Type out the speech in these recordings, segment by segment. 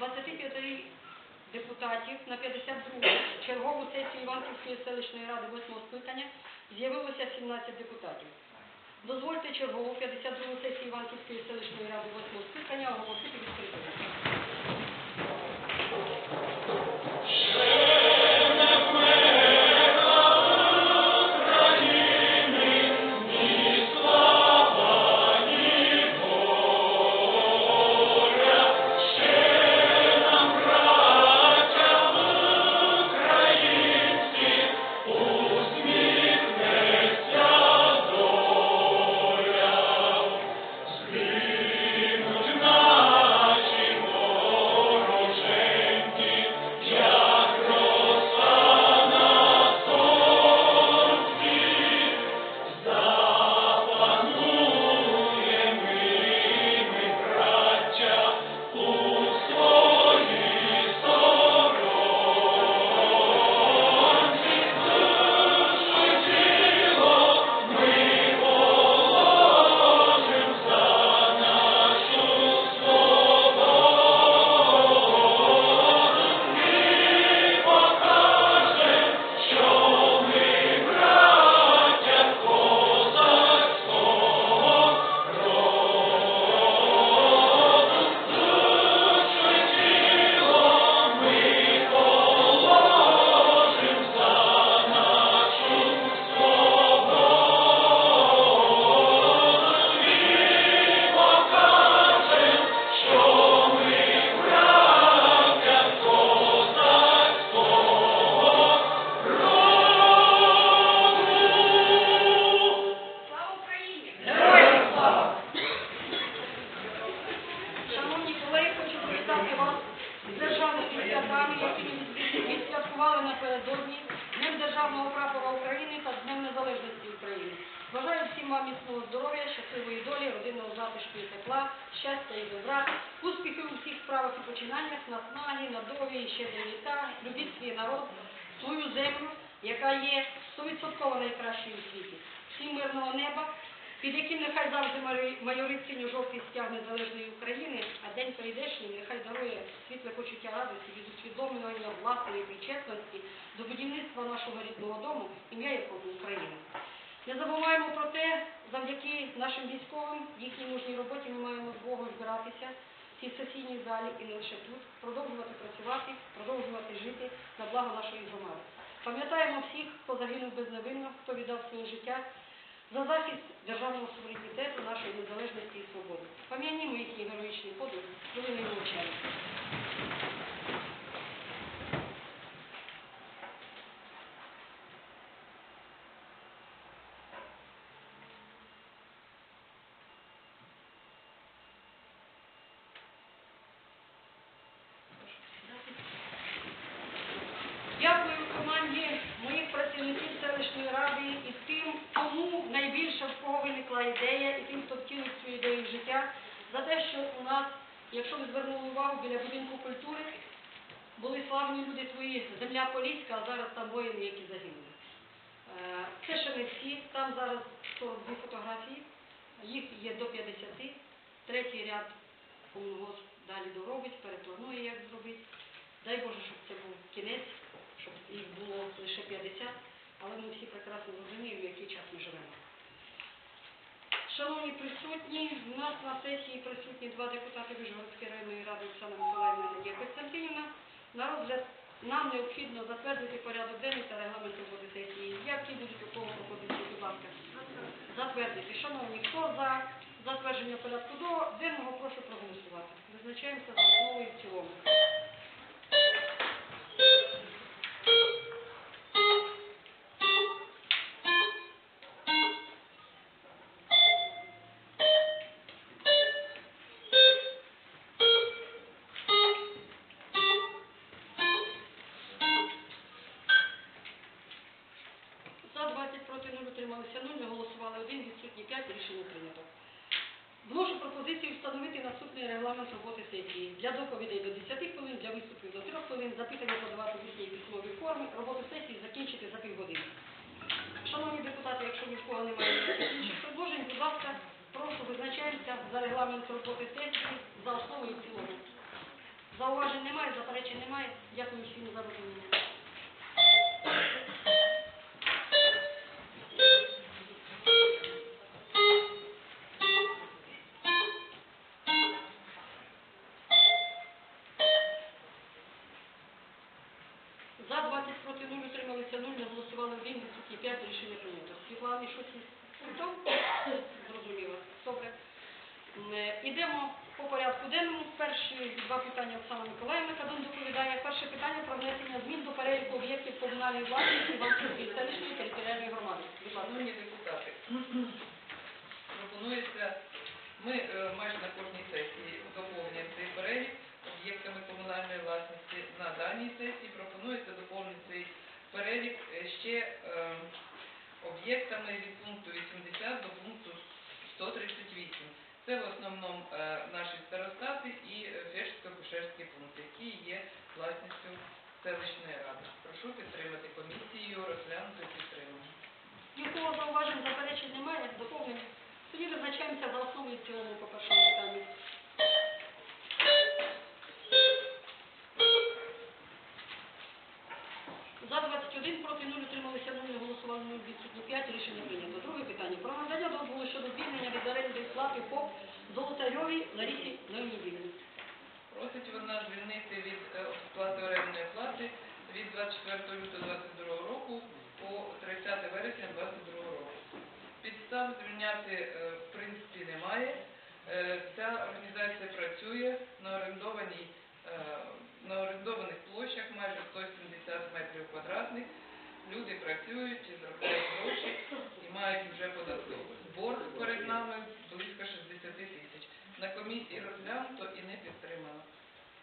25 депутатів на 52 чергову сесію Іванківської селищної ради 8 скликання з'явилося 17 депутатів. Дозвольте чергову 52 сесію Іванківської селищної ради 8 скликання оголосити відкритою. Державного прапора України та Днем Незалежності України. Бажаю всім вам міцного здоров'я, щасливої долі, родинного затишку і тепла, щастя і добра, успіхів у всіх справах і починаннях, наснаги, надові щедрі літа, любіть свій народ, свою землю, яка є 100% найкращою у світі. Всім мирного неба, під яким нехай завжди майорить синьо-жовтий стяг незалежної України, а день прийдешній нехай дарує світле почуття радості від усвідомлення власної причетності до будівництва нашого рідного дому, ім'я якого Україна. Не забуваємо про те, завдяки нашим військовим, їхній мужній роботі ми маємо змогу збиратися в цій сесійній залі і не лише тут, продовжувати працювати, продовжувати жити на благо нашої громади. Пам'ятаємо всіх, хто загинув безневинно, хто віддав своє життя за захист державного суверенітету, нашої незалежності і свободи. Пам'ятаємо їхній героїчний подвиг, хвилиною мовчання. Дякую команді моїх працівників селищної ради і найбільше в кого виникла ідея, і тим, хто втілив цю ідею в життя, за те, що у нас, якщо ви звернули увагу, біля будинку культури були славні люди твої, земля Поліська, а зараз там воїни, які загинули. Е, Це ще не всі, там зараз 42 фотографії, їх є до 50, третій ряд комунгосп далі доробить, перепланує, як зробити. Дай Боже, щоб це був кінець, щоб їх було лише 50, але ми всі прекрасно розуміємо, в який час ми живемо. Шановні присутні, у нас на сесії присутні два депутати Вишгородської районної ради Оксана Миколаївна Надія Костянтинівна. На розгляд нам необхідно затвердити порядок денний та регламент роботи сесії. Які будуть у кого пропозиції, будь ласка? Затвердити. Шановні, хто за затвердження порядку денного, прошу проголосувати. Визначаємося за основу і в цілому. За 20 проти 0 утрималися 0, не голосували 1, відсутні 5, рішення прийнято. Вношу пропозицію встановити наступний регламент роботи сесії. Для доповідей до 10 хвилин, для виступів до 3 хвилин, запитання подавати в усній письмовій формі, роботу сесії закінчити за півгодини. Шановні депутати, якщо ні в кого немає інших предложень, будь ласка, прошу визначаємося за регламент роботи сесії за основу і в цілому. Зауважень немає, заперечень немає. Дякую всім за розуміння. За 20 проти 0 утрималися 0, не голосували 1, відсутні 5, рішення прийнято. Світлана, щось із пультом? Зрозуміло. Добре. Е, Ідемо по порядку денному. Перші два питання Оксана Миколаївна Кадун доповідає. Перше питання про внесення змін до переліку об'єктів комунальної власності Іванської селищної територіальної громади. Будь ласка. Шановні депутати, пропонується, ми е, майже на кожній сесії доповнюємо цей перелік об'єктами комунальної власності. На даній сесії пропонується доповнити цей перелік е, ще е, об'єктами від пункту 80 до пункту 138. Це в основному е, наші старостати і фельдшерсько-акушерські пункти, які є власністю селищної ради. Прошу підтримати комісію, розглянути підтримати. Нікого зауважень, заперечень немає, доповнення. Тоді визначаємося за основу і цілому по першому питанню. За 21 проти 0 утрималися 0, не голосували 0, відсутні 5, рішення прийнято. Друге питання. Про надання дозволу щодо звільнення від оренди плати ФОП Золотарьовій Ларісі Леонідівні. Просить вона звільнити від е, сплати орендної плати від 24 лютого 2022 року по 30 вересня 2022 року. Підстав звільняти е, в принципі немає. Е, Ця організація працює на орендованій на орендованих площах майже 170 метрів квадратних. Люди працюють, заробляють гроші і мають вже податковий борг перед нами близько 60 тисяч. На комісії розглянуто і не підтримано.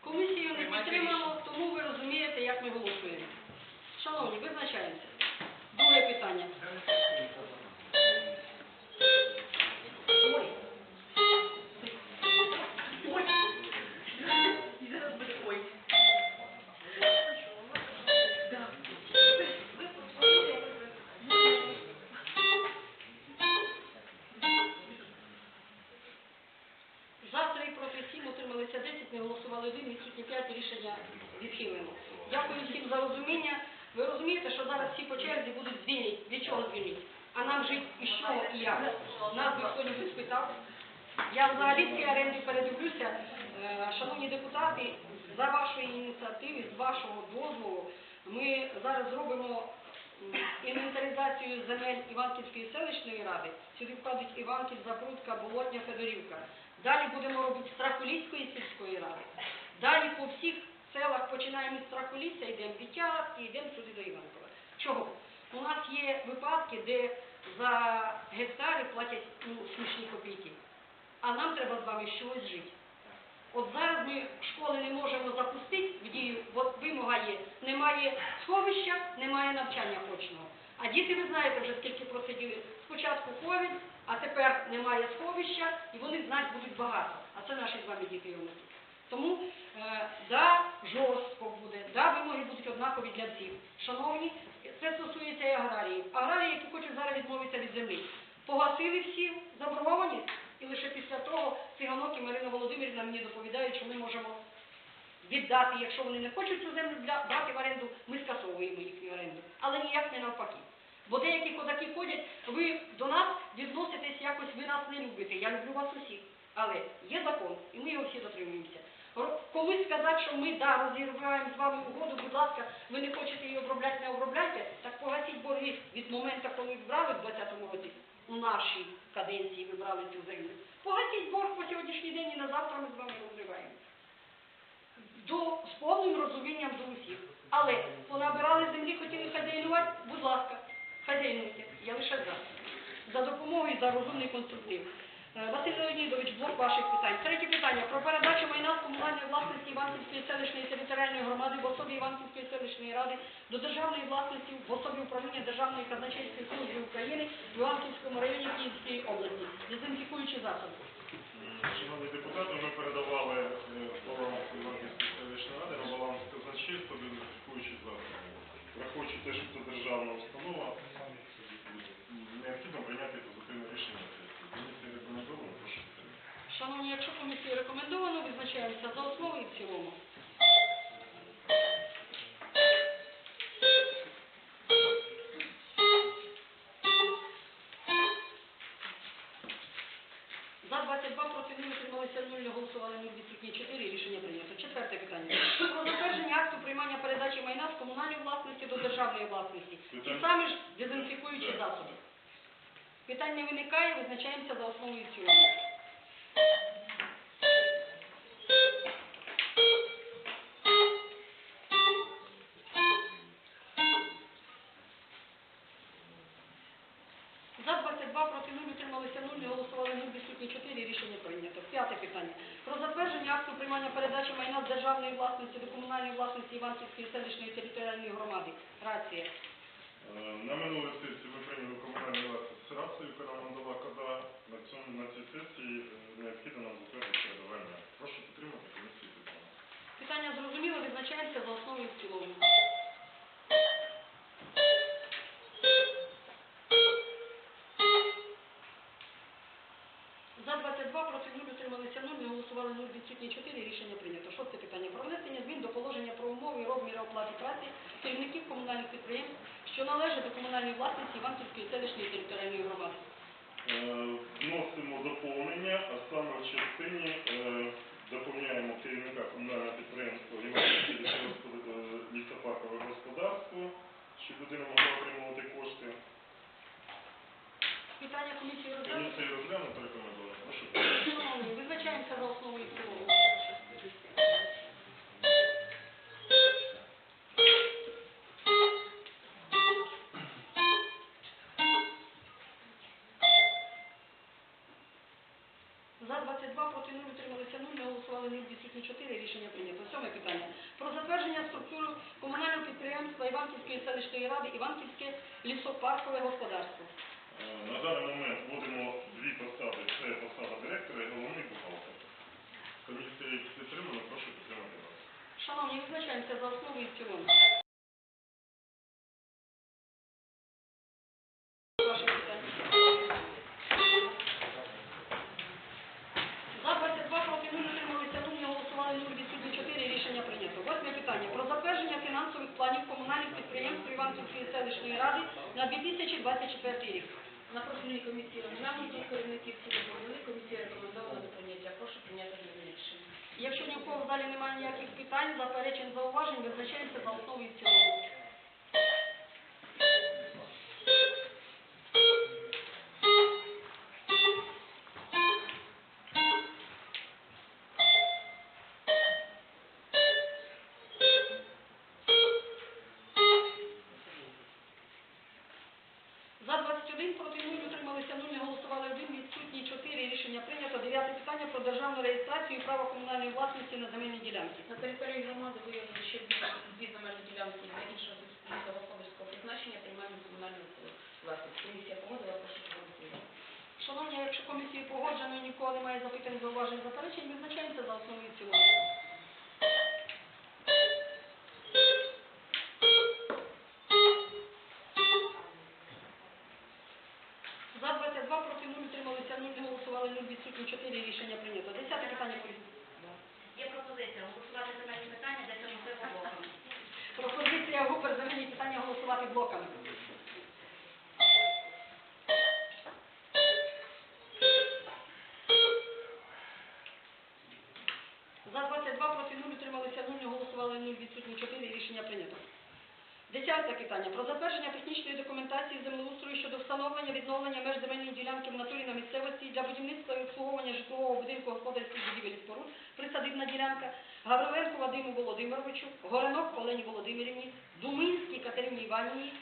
Комісію не підтримано, тому ви розумієте, як ми голосуємо. Шановні, визначаємося. Друге питання. Звільнити? А нам жити і що, і як? Нас би хто-небудь спитав. Я взагалі в цій аренді передивлюся. Е, Шановні депутати, за вашої ініціативи, з вашого дозволу, ми зараз зробимо інвентаризацію земель Іванківської селищної ради. Сюди входить Іванків, Запрудка, Болотня, Федорівка. Далі будемо робити Страхоліцької сільської ради. Далі по всіх селах починаємо з Страхоліця, йдемо від Тягатки, йдемо сюди до Іванкова. Чого? У нас є випадки, де за гектари платять ну, смішні копійки. А нам треба з вами чогось жити. От зараз ми школи не можемо запустити в дію, бо вимога є. Немає сховища, немає навчання очного. А діти, ви знаєте, вже скільки просиділи. Спочатку ковід, а тепер немає сховища, і вони знати будуть багато. А це наші з вами діти і онуки. Тому, е, да, жорстко буде, да, вимоги будуть однакові для всіх. Шановні, це стосується і аграріїв. Аграрії, які хочуть зараз відмовитися від землі. Погасили всі заборгованість, і лише після того Циганок і Марина Володимирівна мені доповідають, що ми можемо віддати, якщо вони не хочуть цю землю для- брати в оренду, ми скасовуємо їхню оренду. Але ніяк не навпаки. Бо деякі козаки ходять, ви до нас відноситесь якось, ви нас не любите. Я люблю вас усіх. Але є закон, і ми його всі дотримуємося. Комусь сказати, що ми да, розірваємо з вами угоду, будь ласка, ви не хочете її обробляти, не обробляйте, так погасіть борги від моменту, коли брали в 20-му році, у нашій каденції ви брали цю землю. Погасіть борг по сьогоднішній день і на завтра ми з вами розриваємо. До, з повним розумінням до усіх. Але понабирали землі, хотіли хазяйнувати, будь ласка, хазяйнуйте. Я лише за. За допомогою за розумний конструктив. Е, Василь Леонідович, блок ваших питань. Третє питання про передачу майна з комунальної власності Іванківської селищної територіальної громади в особі Іванківської селищної ради до державної власності в особі управління Державної казначейської служби України в Іванківському районі Київської області. Дезінфікуючі засоби. Шановні депутати, ми передавали е, баланс Іванківської селищної ради на баланс казначейства, дезінфікуючи засоби. Враховуючи те, що це державна установа, Шановні, якщо комісію рекомендовано, визначаємося за основу і в цілому. За 22 проти 0 утрималися 0, не голосували 0, відсутні 4, рішення прийнято. Четверте питання. Про затвердження акту приймання передачі майна з комунальної власності до державної власності. Ті самі ж дезінфікуючі засоби. Питань не виникає, визначаємося за основу і в цілому. За 22 проти 0 утрималися 0, не голосували 0, відсутні 4, рішення прийнято. П'яте питання. Про затвердження акту приймання передачі майна з державної власності до комунальної власності Іванківської селищної територіальної громади. Рація. Е, На минулій сесії ми прийняли комунальну власність рацію, яка нам надала кода. На цьому на цій сесії необхідно нам затвердити передавання. Прошу підтримати комісію. Питання зрозуміло, визначаємося за основу і в цілому. 4, рішення прийнято. Шосте питання. Про внесення змін до положення про умови і розміри оплати праці керівників комунальних підприємств, що належать до комунальної власності Іванківської селищної територіальної громади. Е, Вносимо доповнення, а саме в частині е, доповняємо керівника комунального підприємства Іванське лісопаркове господарство, щоб людина могла отримувати кошти. Питання комісії. Комісія розглянута рекомендовано. Прошу. Шановні, визначаємося за основу і в цілому. За 22 проти 0 утрималися 0, не голосували 0, відсутні 4, рішення прийнято. Сьоме питання. Про затвердження структури комунального підприємства Іванківської селищної ради Іванківське лісопаркове господарство. Е, На даний момент вводимо дві посади. Це посада директора і головний бухгалтер. Комісія підтримана, прошу підтримати вас. Шановні, визначаємося за основу і в цілому. Ваше питання. За 22 проти 0 утрималися 0, голосували 0, відсутні 4, рішення прийнято. Восьме питання. Про затвердження фінансових планів комунальних підприємств Іванківської селищної ради на 2024 рік. На профільній комісії розглянуті, керівників всі доповіли, комісія рекомендована до прийняття. Прошу прийняти рішення. Якщо ні в кого немає ніяких питань, заперечень, зауважень, визначаємося за основу і в цілому. За 21 проти 0 утрималися 0, не голосували 1, відсутні 4, рішення прийнято. Дев'яте питання про державну реєстрацію і право комунальної власності на земельні ділянки. На території громади виявили ще дві дві земельні ділянки для іншого лісогосподарського призначення приймальної комунальної власності. Комісія погодила, прошу проголосувати. Шановні, якщо комісії погоджено і нікого немає запитань, зауважень, заперечень, визначаємося за в цілому. Рішення прийнято. Десяте питання політики. Є пропозиція голосувати земельні питання для цього можливо блоком. Пропозиція групи земельні питання голосувати блоками. За 22 проти 0 утрималися 0, голосували 0, відсутні 4, рішення прийнято. Десяте питання. Про затвердження технічної документації землеустрою щодо встановлення відновлення меж земельної ділянки в натурі на місцевості для будівництва і обслуговування житлового будинку господарських будівель і споруд, присадибна ділянка, Гавриленку Вадиму Володимировичу, Горенок Олені Володимирівні, Думинській Катерині Іванівні,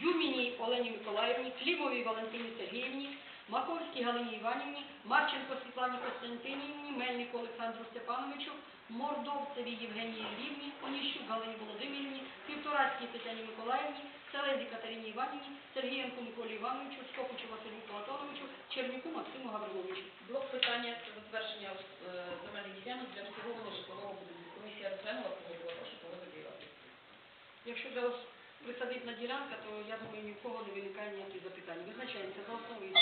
Дюміній Олені Миколаївні, Клімовій Валентині Сергіївні, Маковській Галині Іванівні, Марченко Світлані Костянтинівні, Мельнику Олександру Степановичу, Мордовцевій Євгенії Львівні, Оніщук Галині Володимирівні, Півторацькій Тетяні Миколаївні, Селезі Катерині Іванівні, Сергієнку Миколі Івановичу, Скопичу Василю Платоновичу, Чернюку Максиму Гавриловичу. Блок питання про затвердження е, земельних ділянок для обслуговування житлового будинку. Комісія розглянула, погодила, прошу погодити. Якщо для вас присадибна ділянка, то я думаю, ні в кого не виникає ніяких запитань. Визначаємося за основу і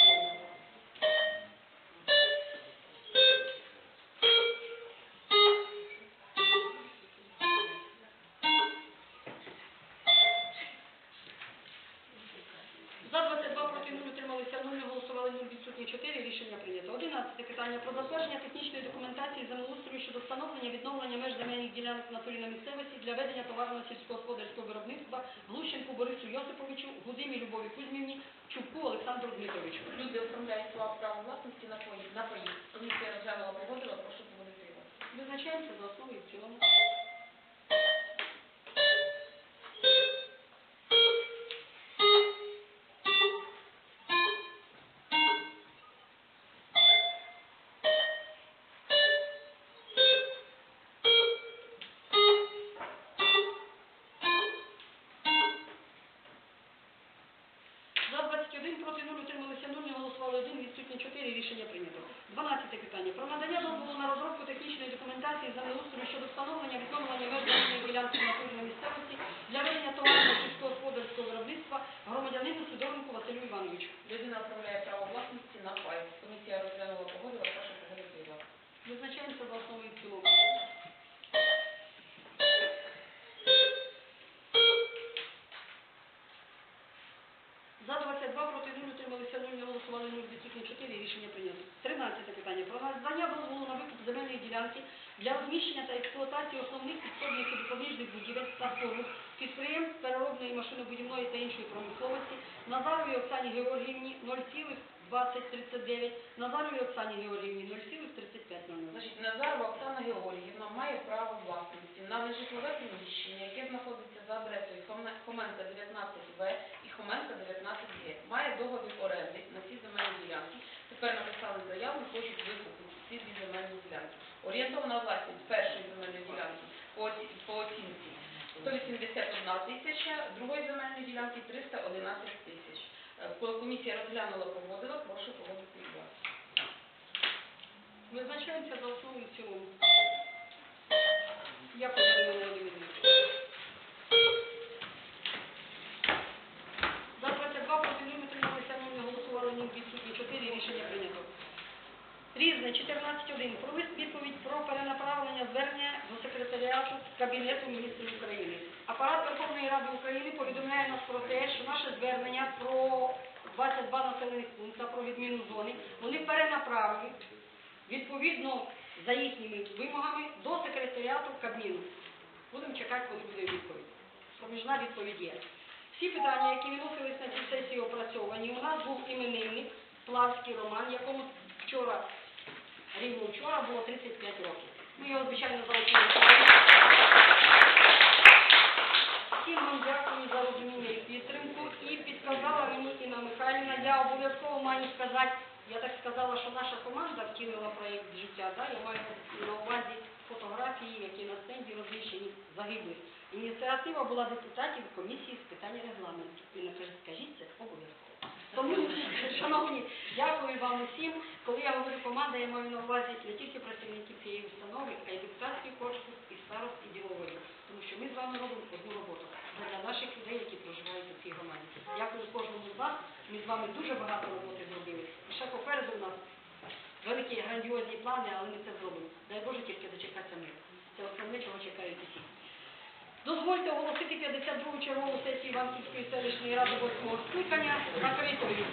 0, відсутні 4, рішення прийнято. 11 питання про затвердження технічної документації землеустрою щодо встановлення відновлення меж земельних ділянок натурі на місцевості для ведення товарного сільськогосподарського виробництва Глущенку Борису Йосиповичу, Гудимі Любові Кузьмівні, Чубку Олександру Дмитровичу. Люди оформляють право право власності на паї. На паї. Комісія розглянула, погодила, прошу погодити його. Визначаємося за основу і в цілому. 4, рішення прийнято. 12 питання. Про надання дозволу на розробку технічної документації за неустрою щодо встановлення відновлення межної ділянки в натурі місцевості для ведення товарного сільськогосподарського виробництва громадянину Сидоренку Василю Івановичу. Людина оформляє право власності на пай. Комісія розглянула, надання дозволу на викуп земельної ділянки для розміщення та експлуатації основних підсобних і допоміжних будівель та споруд підприємств переробної машинобудівної та іншої промисловості Назаровій Оксані Георгіївні 0,2039, Назаровій Оксані Георгіївні 0,3500. Значить, Назарова Оксана Георгіївна має право власності на нежитлове приміщення, яке знаходиться за адресою Хоме- Хоменка 19В і Хоменка 19Г. Має договір оренди на ці земельні ділянки. Тепер написали заяву, хочуть викупити ці дві земельні ділянки. Орієнтовна власність першої земельної ділянки по, оці- по оцінці 181 тисяча, другої земельної ділянки 311 тисяч. Е, Коли комісія розглянула, погодила, прошу погодити і вас. Визначаємося за основу в цілому. Дякую, Ірина Володимирівна. За 22 проти 0 утрималися, 0 не голосували, ні відсутні 4, рішення прийнято. Різне, 14.1. Про лист відповідь про перенаправлення звернення до секретаріату Кабінету міністрів України. Апарат Верховної Ради України повідомляє нас про те, що наше звернення про 22 населених пункта про відміну зони вони перенаправили відповідно за їхніми вимогами до секретаріату Кабміну. Будемо чекати, коли буде відповідь. Проміжна відповідь є. Всі питання, які виносились на цій сесії опрацьовані, у нас був іменинник Плавський Роман, якому вчора, рівно вчора, було 35 років. Ми його, звичайно, залишили. Всім вам дякую за розуміння і підтримку. І підказала мені Інна Михайлівна, я обов'язково маю сказати, я так сказала, що наша команда втілила проєкт життя, да? я маю на увазі фотографії, які на стенді розміщені загиблих. Ініціатива була депутатів комісії з питань регламенту. Інна каже, скажіть це обов'язково. Тому, шановні, дякую вам усім. Коли я говорю команда, я маю на увазі не тільки працівників цієї установи, а й депутатський корпус, і старост, і діловодів. Тому що ми з вами робимо одну роботу для наших людей, які проживають у цій громаді. Дякую кожному з вас. Ми з вами дуже багато роботи зробили. І ще попереду у нас великі грандіозні плани, але ми це зробимо. Дай Боже тільки дочекатися миру. Це основне, чого чекають усі. Дозвольте оголосити 52-ю чергову сесію Іванківської селищної ради 8 скликання закритою.